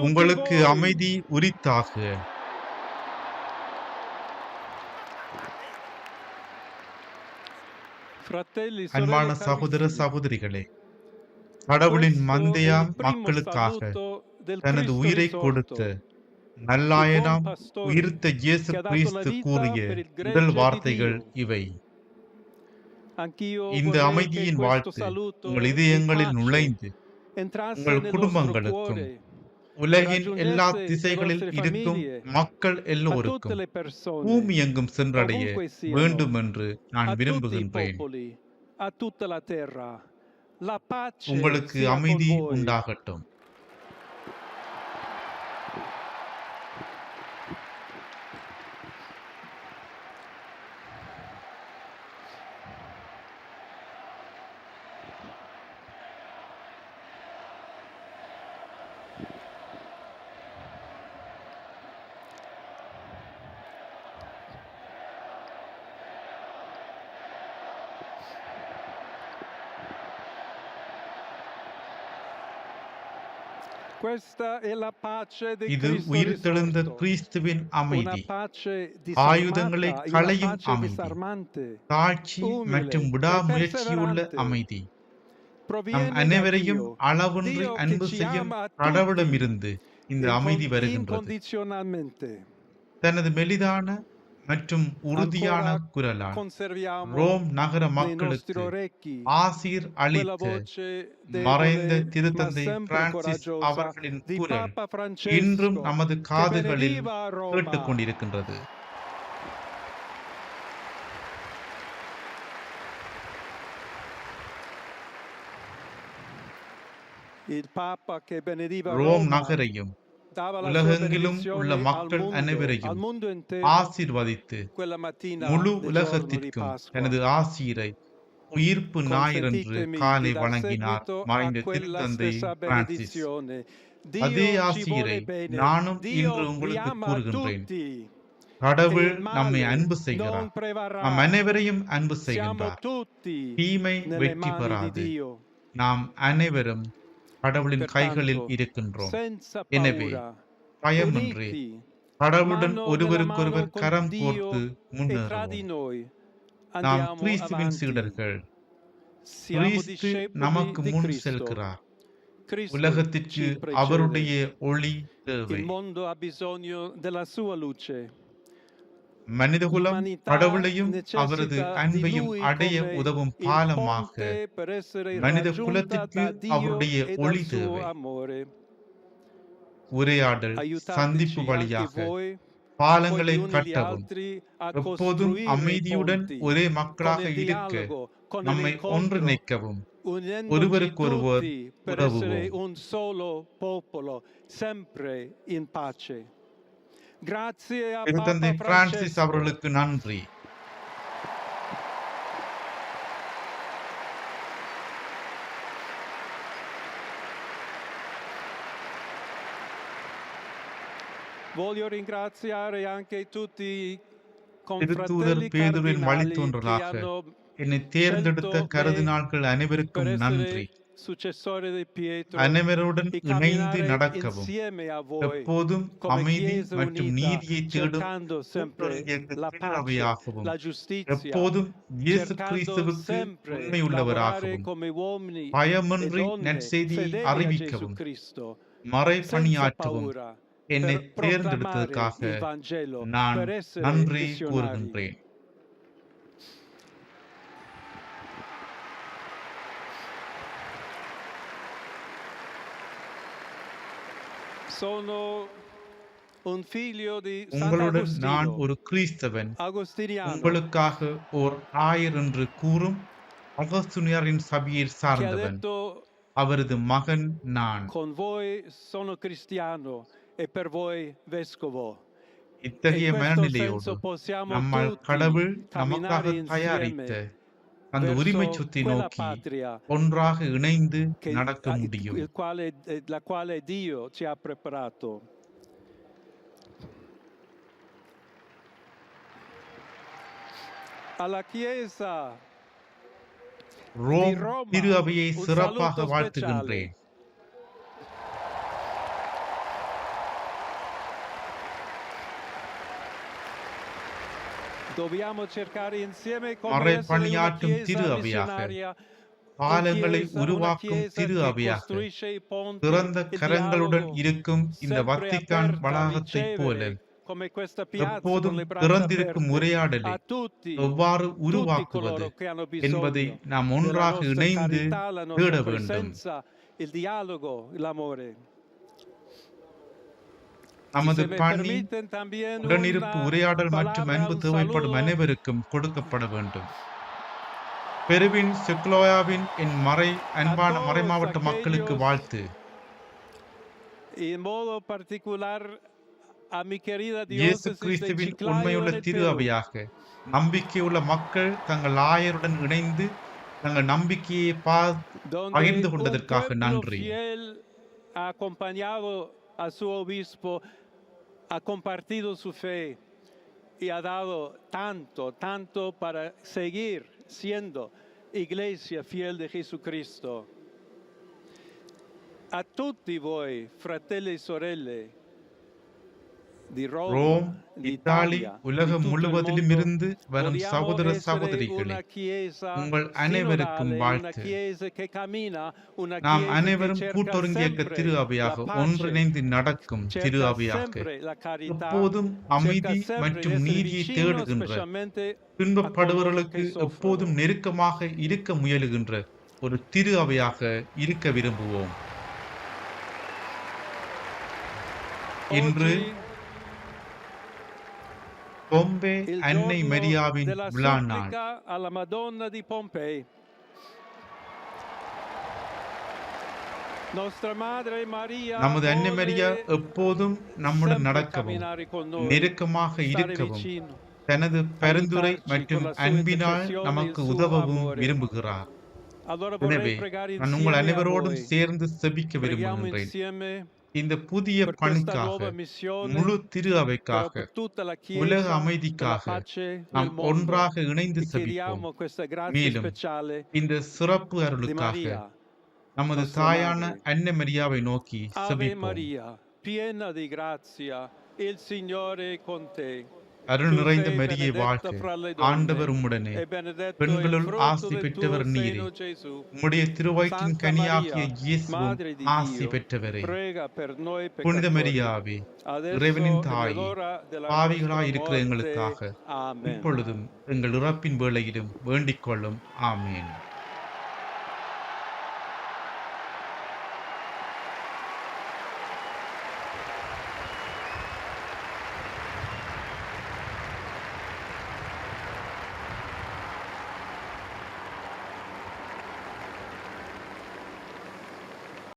உங்களுக்கு. அமைதி உரித்தாக அன்பான சகோதர. சகோதரிகளே கடவுளின் primo மக்களுக்காக தனது உயிரை. கொடுத்த நல்லாயனாம் உயிர்த்த இயேசு கிறிஸ்து கூறிய முதல் வார்த்தைகள். இவை இந்த அமைதியின் வாழ்த்து உங்கள் இதயங்களில் நுழைந்து உங்கள் குடும்பங்களுக்கும் உலகின் எல்லா திசைகளில் இருக்கும் மக்கள் எல்லோருக்கும் பூமி எங்கும் சென்றடைய வேண்டும் என்று நான் விரும்புகின்றேன் உங்களுக்கு அமைதி. உண்டாகட்டும் இது உயிர்த்தெழுந்த. கிறிஸ்துவின் அமைதி ஆயுதங்களை களையும் அமைதி. Umile மற்றும் e விடாமுயற்சியுள்ள. அமைதி நம் அனைவரையும் அளவின்றி அன்பு செய்யும் கடவுளமிருந்து இந்த அமைதி வருகின்றது. தனது மெலிதான மற்றும் உறுதியான குரலால் ரோம் நகர மக்களுக்கு ஆசீர் அளித்த மறைந்த திருத்தந்தை பிரான்சிஸ் அவர்களின் குரல் இன்றும் நமது காதுகளில். கேட்டுக்கொண்டிருக்கின்றது ரோம் நகரையும் உலகெங்கிலும் உள்ள மக்கள் அனைவரையும் ஆசீர்வதித்து முழு உலகத்திற்கும். தனது ஆசீரை உயிர்ப்பு ஞாயிறன்று காலை வழங்கினார் quella திருத்தந்தை பிரான்சிஸ். அதே Dio ci ஆசீரை vuole bene. நானும் இன்று உங்களுக்கு கூறுகின்றேன். கடவுள் நம்மை அன்பு செய்கிறார். நம் அனைவரையும் அன்பு செய்கின்றார் தீமை வெற்றி பெறாது. நாம் அனைவரும் கடவுளின் கைகளில் இருக்கின்றோம் எனவே, பயமின்றி கடவுளுடன் ஒருவருக்கொருவர் கரம் கோர்த்து e முன்னேறுவோம் நாம் கிறிஸ்துவின். சீடர்கள் கிறிஸ்து நமக்கு முன். செல்கிறார் உலகத்திற்கு. அவருடைய ஒளி தேவை மனிதகுலம் கடவுளையும் அவரது அன்பையும் அடைய உதவும் பாலமாக மனித குலத்திற்கு அவருடைய e ஒளி தேவை. உரையாடல் சந்திப்பு வழியாக பாலங்களை கட்டவும் எப்போதும் அமைதியுடன் ஒரே மக்களாக இருக்க நம்மை ஒன்றிணைக்கவும் ஒருவருக்கொருவர் tutti Papa பிரான்சிஸ். அவர்களுக்கு நன்றி Voglio ringraziare anche tutti i confratelli cardinali che hanno என்னை தேர்ந்தெடுத்த per அனைவருக்கும் நன்றி அனைவருடன் e இணைந்து நடக்கவும் எப்போதும் அமைதி மற்றும் நீதியை தேடும் giustizia, எப்போதும் இயேசு கிறிஸ்துவுக்கு உண்மையுள்ளவராகவும் e பயமின்றி நற்செய்தியை அறிவிக்கவும் மறை பணியாற்றவும் என்னை தேர்ந்தெடுத்ததற்காக நான் நன்றி. கூறுகின்றேன் உங்களுடன் நான் ஒரு கிறிஸ்தவன் உங்களுக்காக ஓர் ஆயர் என்று கூறும் அகஸ்துனியரின் சபையை சார்ந்தவன் அவரது மகன் நான் e. E இத்தகைய மனநிலையோடு நம்மால் கடவுள் நமக்காக தயாரித்த அந்த உரிமை சொத்தை நோக்கி ஒன்றாக இணைந்து நடக்க முடியும் eh, ரோம் திரு அவையை சிறப்பாக வாழ்த்துகின்றேன் Dobbiamo cercare insieme come மறை essere una பணியாற்றும் திரு அவையாக பாலங்களை உருவாக்கும் திரு அவையாக திறந்த கரங்களுடன் இருக்கும் இந்த வத்திக்கான் வளாகத்தைப் போல எப்போதும் திறந்திருக்கும் உரையாடலை எவ்வாறு உருவாக்குவது என்பதை நாம் ஒன்றாக இணைந்து தேட வேண்டும் நமது பணி உடனிருப்பு உரையாடல் மற்றும் அன்பு தேவைப்படும் அனைவருக்கும் கொடுக்கப்பட வேண்டும். பெருவின் செக்லோயாவின் என் மறை அன்பான todos மறைமாவட்ட மக்களுக்கு வாழ்த்து. இயேசு கிறிஸ்துவின் உண்மையுள்ள en el திரு Perú. அவையாக நம்பிக்கையுள்ள மக்கள் தங்கள் ஆயருடன் இணைந்து தங்கள் நம்பிக்கையை பகிர்ந்து கொண்டதற்காக நன்றி. acompañado a su obispo, ha compartido su fe y ha dado tanto, tanto para seguir siendo iglesia fiel de Jesucristo. A tutti voi, fratelli e sorelle, Rome Italy உலகம் முழுவதிலும் இருந்து வரும் சகோதர சகோதரிகளே உங்கள் அனைவருக்கும் வாழ்த்து. நாம் அனைவரும் கூட்டொருங்கியக்க திரு அவையாக ஒன்றிணைந்து நடக்கும் திரு அவையாக எப்போதும் அமைதி மற்றும் நீதியை தேடுகின்ற துன்பப்படுபவர்களுக்கு. எப்போதும் நெருக்கமாக இருக்க முயலுகின்ற ஒரு திரு அவையாக இருக்க விரும்புவோம் இன்று பொம்பே அன்னை மரியாவின் விழா நாள் நமது அன்னை மரியா எப்போதும் நம்முடன் நடக்கவும் நெருக்கமாக இருக்கவும். தனது பரிந்துரை மற்றும் அன்பினால் நமக்கு உதவவும். விரும்புகிறார் எனவே நான் உங்கள் அனைவரோடும். சேர்ந்து செபிக்க விரும்புகின்றேன் இந்த புதிய பணிக்காக முழு திரு அவைக்காக உலக அமைதிக்காக நாம். ஒன்றாக இணைந்து E செபிப்போம் மேலும் இந்த சிறப்பு அருளுக்காக. நமது தாயான. அன்னை மரியாவை நோக்கி செபிப்போம் piena di grazia, il Signore è con te. அருள் நிறைந்த மரியே வாழ்க ஆண்டவர் உம்முடனே e பெண்களுள் ஆசி பெற்றவர் நீரே. உம்முடைய Santa கனியாகிய இயேசுவும் ஆசி பெற்றவரே புனித மரியாவே இறைவனின் e தாயே, பாவிகளாய் இருக்கிற. எங்களுக்காக. இப்பொழுதும் எங்கள் இறப்பின் வேளையிலும் வேண்டிக் கொள்ளும் ஆமேன்